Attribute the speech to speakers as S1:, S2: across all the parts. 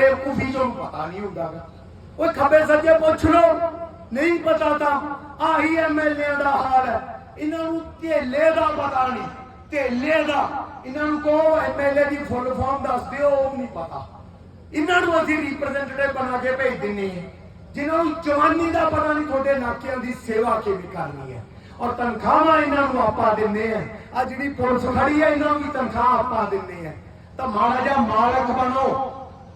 S1: ਬੇਵਕੂਫੀ ਚੋਂ ਪਤਾ ਨਹੀਂ ਹੁੰਦਾਗਾ ਓਏ ਖੱਬੇ ਸੱਜੇ ਪੁੱਛ ਲਓ, ਨਹੀਂ ਪਤਾ ਤਾਂ ਆਹੀ ਐਮਐਲਏ ਦਾ ਹਾਲ ਹੈ। ਇਹਨਾਂ ਨੂੰ ਢੇਲੇ ਦਾ ਪਤਾ ਨਹੀਂ ਢੇਲੇ ਦਾ। ਇਹਨਾਂ ਨੂੰ ਕਹੋ ਐਮਐਲਏ ਦੀ ਫੁੱਲ ਫਾਰਮ ਦੱਸ ਦਿਓ, ਉਹ ਨਹੀਂ ਪਤਾ। ਇਹਨਾਂ ਨੂੰ ਅਸੀਂ ਰਿਪਰੈਜ਼ੈਂਟੇਟਿਵ ਬਣਾ ਕੇ ਭੇਜ ਦਿੰਨੇ ਆ ਜਿਨ੍ਹਾਂ ਨੂੰ ਜਵਾਨੀ ਦਾ ਪਤਾ ਨਹੀਂ, ਤੁਹਾਡੇ ਨਾਕਿਆਂ ਦੀ ਸੇਵਾ ਕਿਵੇਂ ਕਰਨੀ ਹੈ। ਔਰ ਤਨਖਾਹਾਂ ਇਹਨਾਂ ਨੂੰ ਆਪਾਂ ਦਿੰਨੇ ਆ ਆ ਜਿਹੜੀ ਪੁਲਿਸ ਖੜੀ ਹੈ, ਇਹਨਾਂ ਨੂੰ ਵੀ ਤਨਖਾਹ ਆਪਾਂ ਦਿੰਨੇ ਆ ਤਾਂ ਮਾੜਾ ਜਿਹਾ ਮਾਲਕ ਬਣੋ।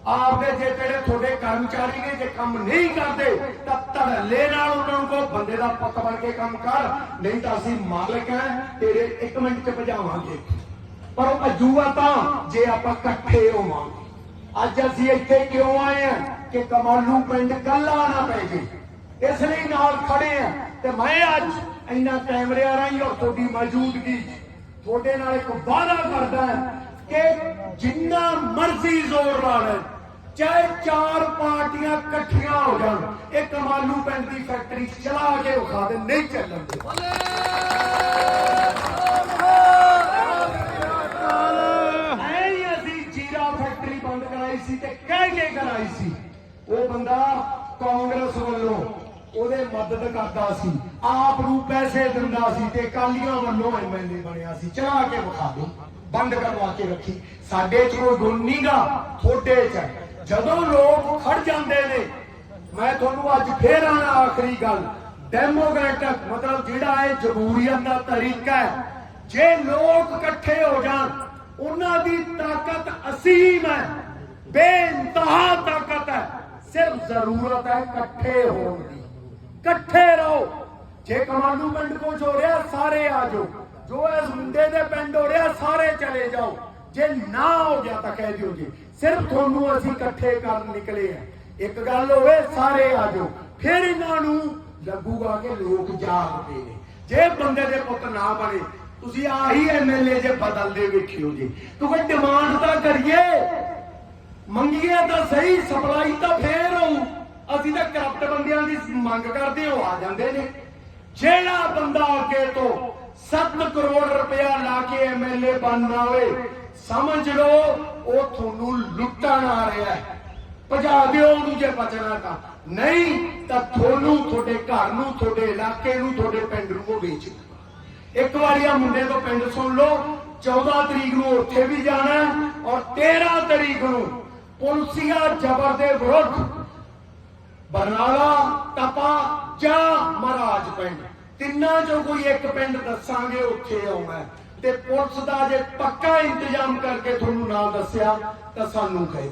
S1: ਆਪਦੇ ਜੇ ਜਿਹੜੇ ਤੁਹਾਡੇ ਕਰਮਚਾਰੀ ਨੇ, ਜੇ ਕੰਮ ਨਹੀਂ ਕਰਦੇ, ਤਾਂ ਧੜੱਲੇ ਨਾਲ ਉਹਨਾਂ ਨੂੰ ਕਹੋ, ਬੰਦੇ ਦਾ ਪੁੱਤ ਬਣ ਕੇ ਕੰਮ ਕਰ, ਨਹੀਂ ਤਾਂ ਅਸੀਂ ਮਾਲਕ ਹੈ, ਤੇਰੇ 1 ਮਿੰਟ ਚ ਭਜਾਵਾਂਗੇ। ਪਰ ਉਹ ਭੱਜੂਗਾ ਤਾਂ ਜੇ ਆਪਾਂ ਇਕੱਠੇ ਹੋਵਾਂਗੇ। ਅੱਜ ਅਸੀਂ ਇੱਥੇ ਕਿਉਂ ਆਏ ਆ ਕਿ ਕਮਾਲੂ ਪਿੰਡ ਕੱਲਾ ਨਾ ਪੈ ਜੇ। ਇਸ ਲਈ ਨਾਲ ਖੜੇ ਆ ਤੇ ਮੈਂ ਅੱਜ ਇਹਨਾਂ ਕੈਮਰਿਆਂ ਰਾਹੀਂ ਔਰ ਤੁਹਾਡੀ ਮੌਜੂਦਗੀ 'ਚ ਤੁਹਾਡੇ ਨਾਲ ਇੱਕ ਵਾਅਦਾ ਕਰਦਾ ਕਿ ਜਿੰਨਾ ਮਰਜ਼ੀ ਜ਼ੋਰ ਲਾ ਲੈ ਚਾਹੇ ਚਾਰ ਪਾਰਟੀਆਂ ਇਕੱਠੀਆਂ ਹੋ ਜਾਣ ਇਹ ਕਮਾਲੂ ਪਿੰਡ ਦੀ ਫੈਕਟਰੀ ਚਲਾ ਕੇ ਵਿਖਾ ਦੇ, ਨਹੀਂ ਚੱਲਣ ਦੇ। ਸੀ ਤੇ ਕਹਿ ਕੇ ਕਰਾਈ ਸੀ। ਉਹ ਬੰਦਾ ਕਾਂਗਰਸ ਵੱਲੋਂ ਉਹਦੇ ਮਦਦ ਕਰਦਾ ਸੀ, ਆਪ ਨੂੰ ਪੈਸੇ ਦਿੰਦਾ ਸੀ ਤੇ ਕਾਲੀਆਂ ਵੱਲੋਂ ਐਮਐਲਏ ਬਣਿਆ ਸੀ, ਚਲਾ ਕੇ ਵਿਖਾ ਦੋ, ਬੰਦ ਕਰਵਾ ਕੇ ਰੱਖੀ। ਸਾਡੇ ਚ ਕੋਈ ਗੁਣ ਨਹੀਂਗਾ ਥੋੜੇ ਚ ਜਦੋਂ ਲੋਕ ਖੜ ਜਾਂਦੇ ਨੇ, ਮੈਂ ਤੁਹਾਨੂੰ ਅੱਜ ਫੇਰ ਆਣਾ ਆਖਰੀ ਗੱਲ। ਡੈਮੋਕ੍ਰੈਟਿਕ ਮਤਲਬ ਜਿਹੜਾ ਹੈ ਜਮਹੂਰੀਅਤ ਦਾ ਤਰੀਕਾ ਹੈ। ਜੇ ਲੋਕ ਇਕੱਠੇ ਹੋ ਜਾਣ, ਉਹਨਾਂ ਦੀ ਤਾਕਤ ਅਸੀਮ ਹੈ। ਬੇਇੰਤਹਾ ਤਾਕਤ ਹੈ। ਸਿਰਫ ਜ਼ਰੂਰਤ ਹੈ ਇਕੱਠੇ ਹੋਣ ਦੀ। ਇਕੱਠੇ ਰਹੋ। ਜੇ ਕਮਾਂਡੂ ਪਿੰਡ ਕੋਲ ਹੋ ਰਿਹਾ ਸਾਰੇ ਆ ਜਾਓ। ਜੋ ਇਸ ਮੁੰਡੇ ਦੇ ਪਿੰਡ ਹੋ ਰਿਹਾ, ਸਾਰੇ ਚਲੇ ਜਾਓ। ਜੇ ਨਾ ਹੋ ਗਿਆ ਤਾਂ ਕਹਿ ਦਿਓ ਜੀ। ਸਿਰਫ ਤੁਹਾਨੂੰ ਅਸੀਂ ਇਕੱਠੇ ਕਰਨ ਨਿਕਲੇ ਆ। ਇੱਕ ਗੱਲ ਹੋਵੇ, ਸਾਰੇ ਆ ਜਾਓ। ਫਿਰ ਇਹਨਾਂ ਨੂੰ ਲੱਗੂਗਾ ਕਿ ਲੋਕ ਜਾਗਦੇ ਨੇ। ਜੇ ਬੰਦੇ ਦੇ ਪੁੱਤ ਨਾ ਬਣੇ, ਤੁਸੀਂ ਆਹੀ ਐਮਐਲਏ ਜੇ ਬਦਲਦੇ ਵੇਖਿਓ ਜੀ। ਤੂੰ ਕੋਈ ਡਿਮਾਂਡ ਤਾਂ ਕਰੀਏ। ਮੰਗੀਏ ਤਾਂ ਸਹੀ ਸਪਲਾਈ ਤਾਂ ਫੇਰ ਹੋਊ ਅਸੀਂ ਤਾਂ ਕਰਪਟ ਬੰਦਿਆਂ ਦੀ ਮੰਗ ਕਰਦੇ ਹੋ ਆ ਜਾਂਦੇ ਨੇ। ਜਿਹੜਾ ਬੰਦਾ ਅੱਗੇ ਤੋਂ 7 ਕਰੋੜ ਰੁਪਇਆ ਲਾ ਕੇ ਐਮਐਲਏ ਬਣਨਾ ਹੋਵੇ ਸਮਝ ਲਓ, ਉਹ ਤੁਹਾਨੂੰ ਲੁੱਟਣ ਆ ਰਿਹਾ ਹੈ। ਭਜਾ ਦਿਓ ਉਹਨੂੰ ਜੇ ਬਚਣਾ ਤਾਂ। ਨਹੀਂ, ਤਾਂ ਤੁਹਾਨੂੰ, ਤੁਹਾਡੇ ਘਰ ਨੂੰ, ਤੁਹਾਡੇ ਇਲਾਕੇ ਨੂੰ, ਤੁਹਾਡੇ ਪਿੰਡ ਨੂੰ ਉਹ ਵੇਚ ਇੱਕ ਵਾਰੀ ਆ ਮੁੰਡੇ ਤੋਂ ਪਿੰਡ ਸੁਣ ਲਓ 14 ਤਰੀਕ ਨੂੰ ਉੱਥੇ ਵੀ ਜਾਣਾ ਔਰ 13 ਤਰੀਕ ਨੂੰ ਪੁਲਸੀਆ ਜ਼ਬਰ ਦੇ ਵਿਰੁੱਧ ਬਰਨਾਲਾ, ਟਪਾ ਜਾਂ ਮਹਾਰਾਜ ਪਿੰਡ। ਤਿੰਨਾਂ ਚੋਂ ਕੋਈ ਇੱਕ ਪਿੰਡ ਦੱਸਾਂਗੇ, ਉੱਥੇ ਆਉਣਾ ਤੇ ਪੁਲਿਸ ਦਾ ਜੇ ਪੱਕਾ ਇੰਤਜ਼ਾਮ ਕਰਕੇ ਤੁਹਾਨੂੰ ਨਾ ਦੱਸਿਆ, ਤਾਂ ਸਾਨੂੰ ਕਹੇ।